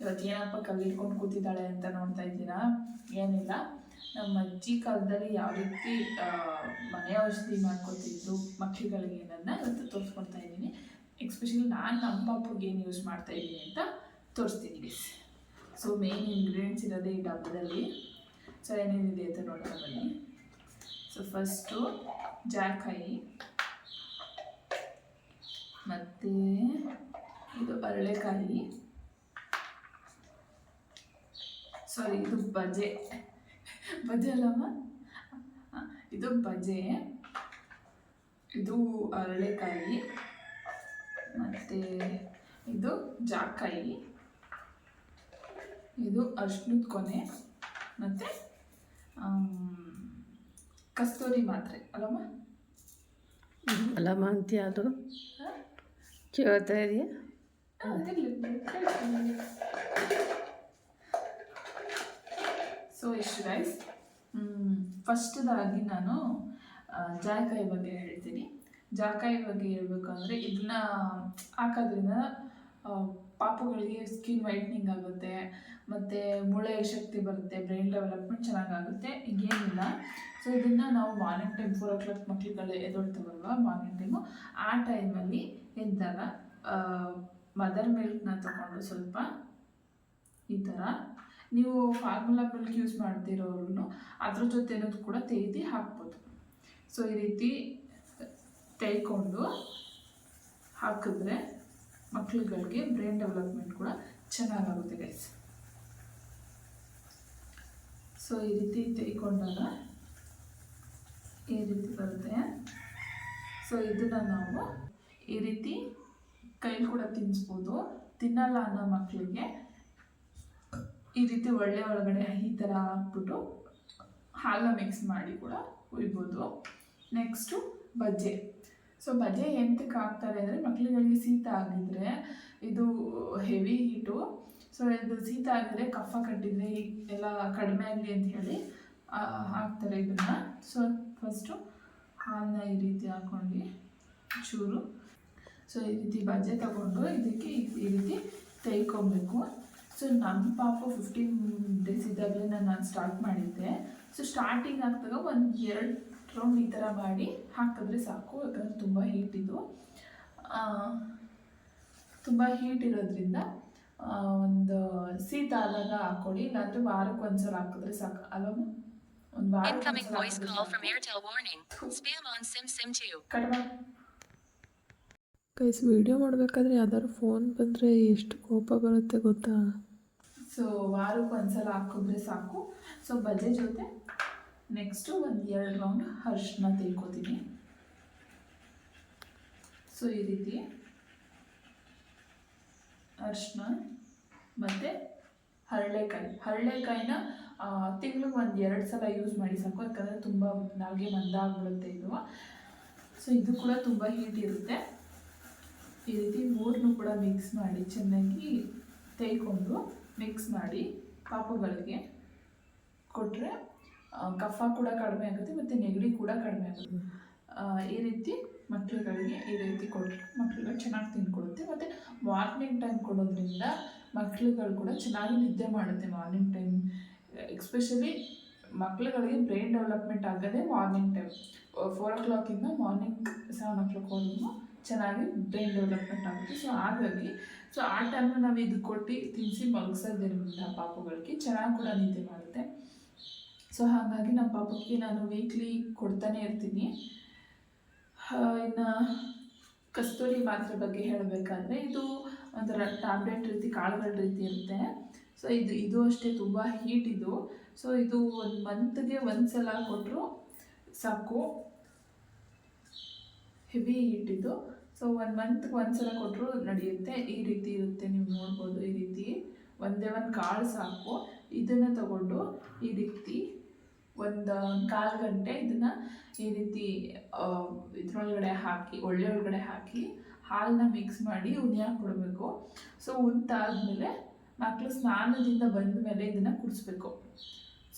ಇವತ್ತು ಏನಪ್ಪ ಕಲ್ಲಿಡ್ಕೊಂಡು ಕೂತಿದ್ದಾಳೆ ಅಂತ ನೋಡ್ತಾ ಇದ್ದೀರಾ? ಏನಿಲ್ಲ. ನಮ್ಮ ಅಜ್ಜಿ ಕಾಲದಲ್ಲಿ ಯಾವ ರೀತಿ ಮನೆ ಔಷಧಿ ಮಾಡ್ಕೊತಿದ್ದು ಮಕ್ಕಳಿಗಳಿಗೆ ಅನ್ನೋದನ್ನ ಇವತ್ತು ತೋರಿಸ್ಕೊಡ್ತಾ ಇದ್ದೀನಿ. ಎಕ್ಸ್ಪೆಷಲಿ ನಾನು ನಮ್ಮ ಪಾಪುಗೆ ಏನು ಯೂಸ್ ಮಾಡ್ತಾ ಇದ್ದೀನಿ ಅಂತ ತೋರಿಸ್ತೀನಿ ಗೈಸ್ ಸೊ ಮೇನ್ ಇಂಗ್ರೀಡಿಯೆಂಟ್ಸ್ ಇರೋದೇ ಈ ಡಬ್ಬದಲ್ಲಿ. ಸೊ ಏನೇನಿದೆ ಅಂತ ನೋಡ್ತಾ ಬನ್ನಿ. ಸೊ ಫಸ್ಟು ಜಾಕಾಯಿ ಮತ್ತು ಇದು ಅರಳೆಕಾಯಿ. ಸಾರಿ ಇದು ಬಜೆ ಬಜೆ ಅಲ್ಲಮ್ಮ ಇದು ಬಜೆ ಇದು ಅರಳೆಕಾಯಿ. ಮತ್ತು ಇದು ಜಾಕಾಯಿ. ಇದು ಅರ್ಶಿನದ ಕೊನೆ. ಮತ್ತು ಕಸ್ತೂರಿ ಮಾತ್ರೆ. ಅಲ್ಲಮ್ಮ? ಅಲ್ಲಮ್ಮ ಅಂತೀಯ ಅದು? ಕೇಳ್ತಾ ಇದೆಯಾ ಆ, ತಿರ್ಲಿ, ಹೇಳ್ತೀನಿ. ಸೊ ಇಷ್ಟು ಗೈಸ್ ಫಸ್ಟ್ದಾಗಿ ನಾನು ಜಾಯಕಾಯಿ ಬಗ್ಗೆ ಹೇಳ್ತೀನಿ. ಜಾಕಾಯಿ ಬಗ್ಗೆ ಹೇಳಬೇಕು ಅಂದರೆ ಇದನ್ನ ಹಾಕೋದ್ರಿಂದ ಪಾಪುಗಳಿಗೆ ಸ್ಕಿನ್ ವೈಟ್ನಿಂಗ್ ಆಗುತ್ತೆ, ಮತ್ತು ಮೂಳೆ ಶಕ್ತಿ ಬರುತ್ತೆ ಬ್ರೈನ್ ಡೆವಲಪ್ಮೆಂಟ್ ಚೆನ್ನಾಗಾಗುತ್ತೆ, ಈಗೇನಿಲ್ಲ. ಸೊ ಇದನ್ನು ನಾವು morning time four o'clock ಮಕ್ಕಳುಗಳು ಎದೊಳ್ತಾವಲ್ವ ಮಾರ್ನಿಂಗ್ ಟೈಮು ಆ ಟೈಮಲ್ಲಿ ಎದ್ದಾಗ ಮದರ್ ಮಿಲ್ಕ್ನ ತಗೊಂಡು ಸ್ವಲ್ಪ ಈ ಥರ ನೀವು ಫಾರ್ಮುಲಾ ಮಿಲ್ಕ್ ಯೂಸ್ ಮಾಡ್ತಿರೋರು ಅದ್ರ ಜೊತೆನೂ ಕೂಡ ತೆಗೆದು ಹಾಕ್ಬೋದು. ಸೊ ಈ ರೀತಿ ತೆಯ್ಕೊಂಡು ಹಾಕಿದ್ರೆ ಮಕ್ಳುಗಳಿಗೆ ಬ್ರೈನ್ ಡೆವಲಪ್ಮೆಂಟ್ ಕೂಡ ಚೆನ್ನಾಗಾಗುತ್ತೆ ಗೈಸ್ ಸೊ ಈ ರೀತಿ ತೆಯ್ಕೊಂಡಾಗ ಈ ರೀತಿ ಬರುತ್ತೆ. ಸೊ ಇದನ್ನು ನಾವು ಈ ರೀತಿ ಕೈ ಕೂಡ ತಿನ್ನಿಸ್ಬೋದು ತಿನ್ನಲ್ಲ ಅನ್ನೋ ಮಕ್ಕಳಿಗೆ ಈ ರೀತಿ ಒಳ್ಳೆ ಒಳಗಡೆ ಈ ಥರ ಹಾಕ್ಬಿಟ್ಟು ಹಾಲನ್ನ ಮಿಕ್ಸ್ ಮಾಡಿ ಕೂಡ ಕುಯ್ಬೋದು ನೆಕ್ಸ್ಟು ಬಜ್ಜೆ. ಸೊ ಬಜೆ ಎಂತಕ್ಕೆ ಹಾಕ್ತಾರೆ ಅಂದರೆ ಮಕ್ಕಳುಗಳಿಗೆ ಶೀತ ಆಗಿದ್ರೆ ಇದು ಹೆವಿ ಹೀಟು ಸೊ ಇದು ಶೀತ ಆಗಿದ್ರೆ ಕಫ ಕಟ್ಟಿದ್ರೆ ಎಲ್ಲ ಕಡಿಮೆ ಆಗಲಿ ಅಂತ ಹೇಳಿ ಹಾಕ್ತಾರೆ ಇದನ್ನು. ಸೊ ಫಸ್ಟು ಹಾಲನ್ನ ಈ ರೀತಿ ಹಾಕ್ಕೊಂಡು ಚೂರು. ಸೊ ಈ ರೀತಿ ಬಜೆ ತಗೊಂಡು ಇದಕ್ಕೆ ಈ- ಈ ರೀತಿ ತೆಯ್ಕೊಬೇಕು. ಸೊ ನನ್ನ ಪಾಪ ಫಿಫ್ಟೀನ್ ಡೇಸ್ ಇದ್ದಾಗಲೇ ನಾನು ಸ್ಟಾರ್ಟ್ ಮಾಡಿದ್ದೆ. ಸೊ ಸ್ಟಾರ್ಟಿಂಗ್ ಹಾಕಿದಾಗ ಒಂದು ಎರಡು ರೌಂಡ್ ಈ ಥರ ಮಾಡಿ ಹಾಕಿದ್ರೆ ಸಾಕು. ಯಾಕಂದರೆ ತುಂಬ ಹೀಟ್ ಇದು. ತುಂಬ ಹೀಟ್ ಇರೋದ್ರಿಂದ ಆ, ಒಂದು ಶೀತ ಆದಾಗ ಹಾಕ್ಕೊಳ್ಳಿ ಇಲ್ಲಾಂದರೆ ವಾರಕ್ಕೆ ಒಂದ್ಸಲ ಹಾಕಿದ್ರೆ ಸಾಕು. ಅಲ್ವಾ ಒಂದು ವಾರ ವಾರಕ್ಕೆ voice call from Airtel warning. Spam on Sim Sim 2. ಕಡಿಮೆ ಕೈಸ್ ವಿಡಿಯೋ ಮಾಡಬೇಕಾದ್ರೆ ಯಾವ್ದಾದ್ರು ಫೋನ್ ಬಂದರೆ ಎಷ್ಟು ಕೋಪ ಬರುತ್ತೆ ಗೊತ್ತಾ? ಸೊ ವಾರಕ್ಕೆ ಒಂದ್ಸಲ ಹಾಕಿದ್ರೆ ಸಾಕು. ಸೊ ಬಜೆ ಜೊತೆ ನೆಕ್ಸ್ಟು ಒಂದು ಎರಡು ರೌಂಡ್ ಅರ್ಶಿನ ತಿಳ್ಕೊತೀನಿ. ಸೊ ಈ ರೀತಿ ಅರ್ಶಿನ ಮತ್ತು ಹರಳೆಕಾಯಿ. ಹರಳೆಕಾಯಿನ ತಿಂಗ್ಳಿಗೆ ಒಂದು ಎರಡು ಸಲ ಯೂಸ್ ಮಾಡಿ ಸಾಕು. ಯಾಕಂದರೆ ತುಂಬ ನಾಲ್ಗೆ ಮಂದ ಆಗ್ಬಿಡುತ್ತೆ ಇದು. ಸೊ ಇದು ಕೂಡ ತುಂಬ ಹೀಟ್ ಇರುತ್ತೆ. ಈ ರೀತಿ ಮೂರನ್ನು ಕೂಡ ಮಿಕ್ಸ್ ಮಾಡಿ ಚೆನ್ನಾಗಿ ತೆಯ್ಕೊಂಡು ಮಿಕ್ಸ್ ಮಾಡಿ ಪಾಪುಗಳಿಗೆ ಕೊಟ್ಟರೆ ಕಫ ಕೂಡ ಕಡಿಮೆ ಆಗುತ್ತೆ ಮತ್ತು ನೆಗಡಿ ಕೂಡ ಕಡಿಮೆ ಆಗುತ್ತೆ. ಈ ರೀತಿ ಮಕ್ಕಳುಗಳಿಗೆ ಈ ರೀತಿ ಕೊಟ್ಟರೆ ಮಕ್ಕಳುಗಳು ಚೆನ್ನಾಗಿ ತಿಂದ್ಕೊಡುತ್ತೆ ಮತ್ತು ಮಾರ್ನಿಂಗ್ ಟೈಮ್ ಕೊಡೋದ್ರಿಂದ ಮಕ್ಕಳುಗಳು ಕೂಡ ಚೆನ್ನಾಗಿ ನಿದ್ದೆ ಮಾಡುತ್ತೆ ಮಾರ್ನಿಂಗ್ ಟೈಮ್ ಎಕ್ಸ್ಪೆಷಲಿ ಮಕ್ಕಳುಗಳಿಗೆ ಬ್ರೈನ್ ಡೆವಲಪ್ಮೆಂಟ್ ಆಗೋದೇ ಮಾರ್ನಿಂಗ್ ಟೈಮ್ ಫೋರ್ ಓ ಕ್ಲಾಕಿಂದ ಮಾರ್ನಿಂಗ್ ಸೆವೆನ್ ಓ ಕ್ಲಾಕ್ವರೆಗೂ ಚೆನ್ನಾಗಿ ಬ್ರೈನ್ ಡೆವಲಪ್ಮೆಂಟ್ ಆಗುತ್ತೆ. ಸೊ ಹಾಗಾಗಿ ಸೊ ಆ ಟೈಮ್ ನಾವು ಇದು ಕೊಟ್ಟು ತಿನ್ನಿಸಿ ಮಲಗಿಸೋದ್ರಿಂದ ಪಾಪುಗಳಿಗೆ ಚೆನ್ನಾಗಿ ಕೂಡ ನಿದ್ದೆ ಮಾಡುತ್ತೆ. ಸೊ ಹಾಗಾಗಿ ನಮ್ಮ ಪಾಪಕ್ಕೆ ನಾನು ವೀಕ್ಲಿ ಕೊಡ್ತಾನೆ ಇರ್ತೀನಿ. ಇನ್ನು ಕಸ್ತೂರಿ ಮಾತ್ರೆ ಬಗ್ಗೆ ಹೇಳಬೇಕಾದ್ರೆ ಇದು ಒಂಥರ ಟ್ಯಾಬ್ಲೆಟ್ ರೀತಿ, ಕಾಳುಗಳ ರೀತಿ ಇರುತ್ತೆ. ಸೊ ಇದು ಇದು ಅಷ್ಟೇ ತುಂಬ ಹೀಟ್ ಇದು. ಸೊ ಇದು ಒಂದು ಮಂತ್ಗೆ ಒಂದು ಸಲ ಕೊಟ್ಟರು ಸಾಕು. ಹೆವಿ ಹೀಟ್ ಇದು. ಸೊ ಒಂದು ಮಂತ್ಗೆ ಒಂದು ಸಲ ಕೊಟ್ಟರು ನಡೆಯುತ್ತೆ. ಈ ರೀತಿ ಇರುತ್ತೆ ನೀವು ನೋಡ್ಬೋದು. ಈ ರೀತಿ ಒಂದೇ ಒಂದು ಕಾಳು ಸಾಕು. ಇದನ್ನು ತಗೊಂಡು ಈ ರೀತಿ ಒಂದು ಕಾಲು ಗಂಟೆ ಇದನ್ನು ಈ ರೀತಿ ಇದ್ರೊಳಗಡೆ ಹಾಕಿ ಒಳ್ಳೆ ಒಳಗಡೆ ಹಾಕಿ ಹಾಲನ್ನ ಮಿಕ್ಸ್ ಮಾಡಿ ಉನಿ ಹಾಕ್ಬಿಡ್ಬೇಕು ಸೊ ಉಂಟಾದಮೇಲೆ ಮಕ್ಕಳು ಸ್ನಾನದಿಂದ ಬಂದ ಮೇಲೆ ಇದನ್ನು ಕುಡಿಸ್ಬೇಕು.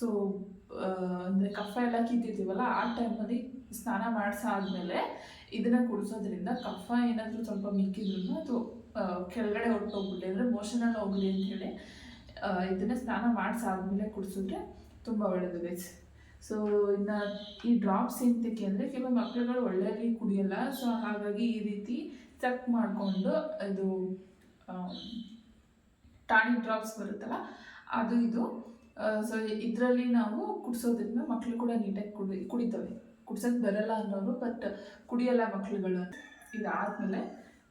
ಸೊ ಅಂದರೆ ಕಫ ಎಲ್ಲ ಕಿತ್ತಿರ್ತೀವಲ್ಲ, ಆ ಟೈಮಲ್ಲಿ ಸ್ನಾನ ಮಾಡಿಸಾದ್ಮೇಲೆ ಇದನ್ನು ಕುಡಿಸೋದ್ರಿಂದ ಕಫ ಏನಾದರೂ ಸ್ವಲ್ಪ ಮಿಕ್ಕಿದ್ರು ಅದು ಕೆಳಗಡೆ ಹೊಟ್ಟೋಗ್ಬಿಟ್ಟೆ ಅಂದರೆ ಮೋಷನಲ್ಲಿ ಹೋಗಲಿ ಅಂಥೇಳಿ ಇದನ್ನು ಸ್ನಾನ ಮಾಡಿಸಾದ್ಮೇಲೆ ಕುಡಿಸಿದ್ರೆ ತುಂಬ ಒಳ್ಳೆಯದು ಗೈಸ್ ಸೊ ಇನ್ನು ಈ ಡ್ರಾಪ್ಸ್ ಎಂತಕ್ಕೆ ಅಂದರೆ ಕೆಲವು ಮಕ್ಕಳುಗಳು ಒಳ್ಳೆಯಲ್ಲಿ ಕುಡಿಯಲ್ಲ. ಸೊ ಹಾಗಾಗಿ ಈ ರೀತಿ ಚೆಕ್ ಮಾಡಿಕೊಂಡು ಇದು ಟಾನಿಕ್ ಡ್ರಾಪ್ಸ್ ಬರುತ್ತಲ್ಲ, ಅದು ಇದು ಸೊ ಇದರಲ್ಲಿ ನಾವು ಕುಡಿಸೋದ್ರಿಂದ ಮಕ್ಕಳು ಕೂಡ ನೀಟಾಗಿ ಕುಡಿ, ಕುಡಿತವೆ. ಕುಡ್ಸೋಕ್ಕೆ ಬರಲ್ಲ ಅನ್ನೋರು ಬಟ್ ಕುಡಿಯಲ್ಲ ಮಕ್ಳುಗಳು. ಇದಾದ್ಮೇಲೆ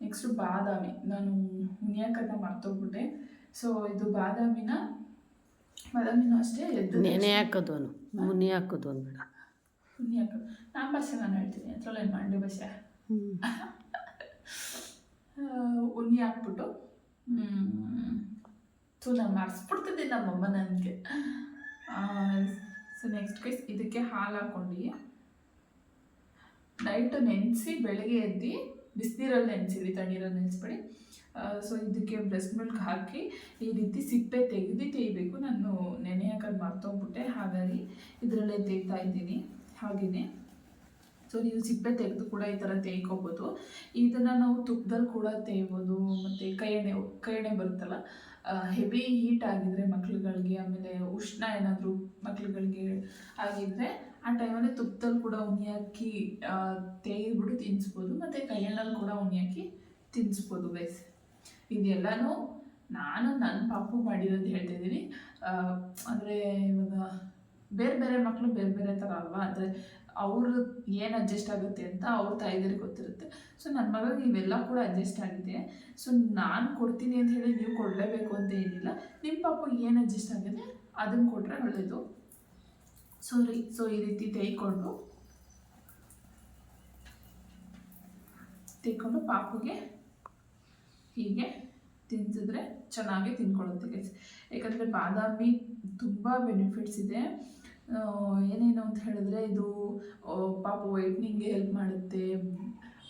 ನೆಕ್ಸ್ಟ್ ಬಾದಾಮಿ. ನಾನು ಹುಣಿಯಾಕನ್ನ ಮರ್ತೋಗ್ಬಿಟ್ಟೆ. ಸೊ ಇದು ಬಾದಾಮಿನ ಬಾದಾಮಿನ ಅಷ್ಟೇ ಎದ್ದು ನೆನೆ ಹಾಕೋದು ಅವನು. ಮುನಿ ಹಾಕೋದು ಬೇಡ. ಮುನಿ ಹಾಕೋದು. ನಾನು ಭಾಷೆ ನಾನು ಹೇಳ್ತೀನಿ. ಅದರಲ್ಲಿ ಏನು ಮಂಡ್ಯ ಭಾಷೆ? ಉನಿ ಹಾಕ್ಬಿಟ್ಟು ಸೊ ನಾನು ಮರ್ಸ್ಬಿಡ್ತಿದ್ದೆ ನಮ್ಮಮ್ಮ ನನಗೆ. ಸೊ ನೆಕ್ಸ್ಟ್ ಕೇಸ್ ಇದಕ್ಕೆ ಹಾಲು ಹಾಕ್ಕೊಂಡು ನೈಟ್ ನೆನೆಸಿ ಬೆಳಗ್ಗೆ ಎದ್ದು ಬಿಸಿನೀರಲ್ಲಿ ನೆನೆಸಿರಿ ತಣ್ಣೀರಲ್ಲಿ ನೆನೆಸ್ಬೇಡಿ. ಸೊ ಇದಕ್ಕೆ ಬ್ರೆಸ್ಟ್ ಮಿಲ್ಕ್ ಹಾಕಿ ಈ ರೀತಿ ಸಿಪ್ಪೆ ತೆಗೆದು ತೆಗಿಬೇಕು ನಾನು ನೆನೆ ಹಾಕೋದು ಮರ್ತೋಗ್ಬಿಟ್ಟೆ, ಹಾಗಾಗಿ ಇದರಲ್ಲೇ ತೆಗ್ತಾ ಇದ್ದೀನಿ ಹಾಗೆಯೇ ಸೊ ನೀವು ಸಿಪ್ಪೆ ತೆಗೆದು ಕೂಡ ಈ ಥರ ತೇಯ್ಕೋಬೋದು. ಇದನ್ನು ನಾವು ತುಪ್ಪದಲ್ಲಿ ಕೂಡ ತೇಯ್ಬೋದು, ಮತ್ತು ಕೈ ಎಣ್ಣೆ ಕೈ ಎಣ್ಣೆ ಬರುತ್ತಲ್ಲ ಹೆವಿ ಹೀಟ್ ಆಗಿದ್ದರೆ ಮಕ್ಳುಗಳಿಗೆ, ಆಮೇಲೆ ಉಷ್ಣ ಏನಾದರೂ ಮಕ್ಳುಗಳಿಗೆ ಆಗಿದ್ರೆ ಆ ಟೈಮಲ್ಲಿ ತುಪ್ಪದಲ್ಲಿ ಕೂಡ ಉನಿ ಹಾಕಿ ತೇಗಿದ್ಬಿಟ್ಟು ತಿನ್ನಿಸ್ಬೋದು ಮತ್ತು ಕೈ ಎಣ್ಣೆಲಿ ಕೂಡ ಉನಿ ಹಾಕಿ ತಿನ್ನಿಸ್ಬೋದು ಬೇಸ್ ಇದೆಲ್ಲನೂ ನಾನು ನನ್ನ ಪಾಪು ಮಾಡಿರೋದು ಹೇಳ್ತಾ ಇದ್ದೀನಿ ಅಂದರೆ ಇವಾಗ ಬೇರೆ ಬೇರೆ ಮಕ್ಕಳು ಬೇರೆ ಬೇರೆ ಥರ ಅಲ್ವಾ? ಅಂದರೆ ಅವರು ಏನು ಅಡ್ಜಸ್ಟ್ ಆಗುತ್ತೆ ಅಂತ ಅವ್ರ ತಾಯಿದರಿಗೆ ಗೊತ್ತಿರುತ್ತೆ. ಸೊ ನನ್ನ ಮಗಳಿಗೆ ಇವೆಲ್ಲ ಕೂಡ ಅಡ್ಜಸ್ಟ್ ಆಗಿದೆ. ಸೊ ನಾನು ಕೊಡ್ತೀನಿ ಅಂತ ಹೇಳಿ ನೀವು ಕೊಡಲೇಬೇಕು ಅಂತ ಏನಿಲ್ಲ. ನಿಮ್ಮ ಪಾಪು ಏನು ಅಡ್ಜಸ್ಟ್ ಆಗಿದೆ ಅದನ್ನು ಕೊಟ್ಟರೆ ಒಳ್ಳೆಯದು ಸೊ ರೀ ಸೊ ಈ ರೀತಿ ತೇಯ್ಕೊಂಡು. ತೇಯ್ಕೊಂಡು ಪಾಪುಗೆ ಹೀಗೆ ತಿಂತಿದ್ರೆ ಚೆನ್ನಾಗಿ ತಿನ್ಕೊಳ್ಳುತ್ತೆ ಗೈಸ್ ಯಾಕಂದರೆ ಬಾದಾಮಿ ತುಂಬ ಬೆನಿಫಿಟ್ಸ್ ಇದೆ. ಏನೇನು ಅಂತ ಹೇಳಿದ್ರೆ ಇದು ಪಾಪ ವೈಟ್ನಿಂಗ್ಗೆ ಹೆಲ್ಪ್ ಮಾಡುತ್ತೆ,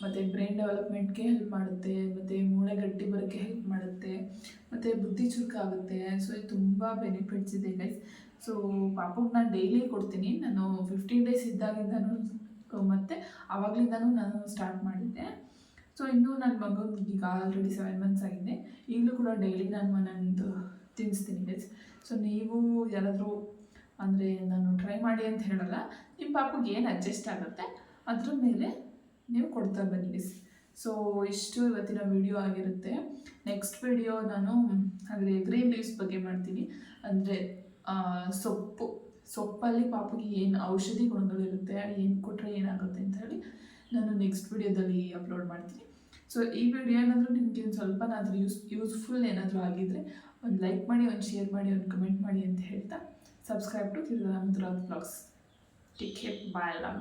ಮತ್ತು ಬ್ರೈನ್ ಡೆವಲಪ್ಮೆಂಟ್ಗೆ ಹೆಲ್ಪ್ ಮಾಡುತ್ತೆ, ಮತ್ತು ಮೂಳೆ ಗಟ್ಟಿ ಬರೋಕ್ಕೆ ಹೆಲ್ಪ್ ಮಾಡುತ್ತೆ, ಮತ್ತು ಬುದ್ಧಿ ಚುರುಕಾಗುತ್ತೆ. ಸೊ ಇದು ತುಂಬ ಬೆನಿಫಿಟ್ಸ್ ಇದೆ ಗೈಸ್ ಸೊ ಪಾಪಗೆ ನಾನು ಡೈಲಿ ಕೊಡ್ತೀನಿ. ನಾನು ಫಿಫ್ಟೀನ್ ಡೇಸ್ ಇದ್ದಾಗಿಂದನೂ ಮತ್ತು ಆವಾಗಲಿಂದನೂ ನಾನು ಸ್ಟಾರ್ಟ್ ಮಾಡಿದ್ದೆ. ಸೊ ಇನ್ನೂ ನನ್ನ ಮಗನಿಗೆ ಈಗ ಆಲ್ರೆಡಿ ಸೆವೆನ್ ಮಂತ್ಸ್ ಆಗಿದೆ. ಈಗಲೂ ಕೂಡ ಡೈಲಿ ನಾನು ನಂದು ತಿನ್ನಿಸ್ತೀನಿ ಗೈಸ್ ಸೊ ನೀವು ಯಾರಾದರೂ ಅಂದರೆ ನಾನು ಟ್ರೈ ಮಾಡಿ ಅಂತ ಹೇಳಲ್ಲ. ನಿಮ್ಮ ಪಾಪಗೆ ಏನು ಅಡ್ಜಸ್ಟ್ ಆಗುತ್ತೆ, ಅದ್ರ ಮೇಲೆ ನೀವು ಕೊಡ್ತಾ ಬನ್ನಿ ಸೊ ಇಷ್ಟು ಇವತ್ತಿನ ವಿಡಿಯೋ ಆಗಿರುತ್ತೆ. ನೆಕ್ಸ್ಟ್ ವಿಡಿಯೋ ನಾನು, ಅಂದರೆ ಗ್ರೀನ್ ಲೀವ್ಸ್ ಬಗ್ಗೆ ಮಾಡ್ತೀನಿ. ಅಂದರೆ ಸೊಪ್ಪು, ಸೊಪ್ಪಲ್ಲಿ ಪಾಪಗೆ ಏನು ಔಷಧಿ ಗುಣಗಳಿರುತ್ತೆ ಏನು ಕೊಟ್ಟರೆ ಏನಾಗುತ್ತೆ ಅಂತ ಹೇಳಿ ನಾನು ನೆಕ್ಸ್ಟ್ ವಿಡಿಯೋದಲ್ಲಿ ಅಪ್ಲೋಡ್ ಮಾಡ್ತೀನಿ. ಸೊ ಈ ವಿಡಿಯೋ ಏನಾದರೂ ನಿಮಗೆ ಒಂದು ಸ್ವಲ್ಪನಾದರೂ ಯೂಸ್ ಯೂಸ್ಫುಲ್ ಏನಾದರೂ ಆಗಿದ್ದರೆ ಒಂದು ಲೈಕ್ ಮಾಡಿ, ಒಂದು ಶೇರ್ ಮಾಡಿ, ಒಂದು ಕಮೆಂಟ್ ಮಾಡಿ ಅಂತ ಹೇಳ್ತಾ subscribe to ತಿರುಗಾಮುದ್ರಾದ್ blogs take care bye love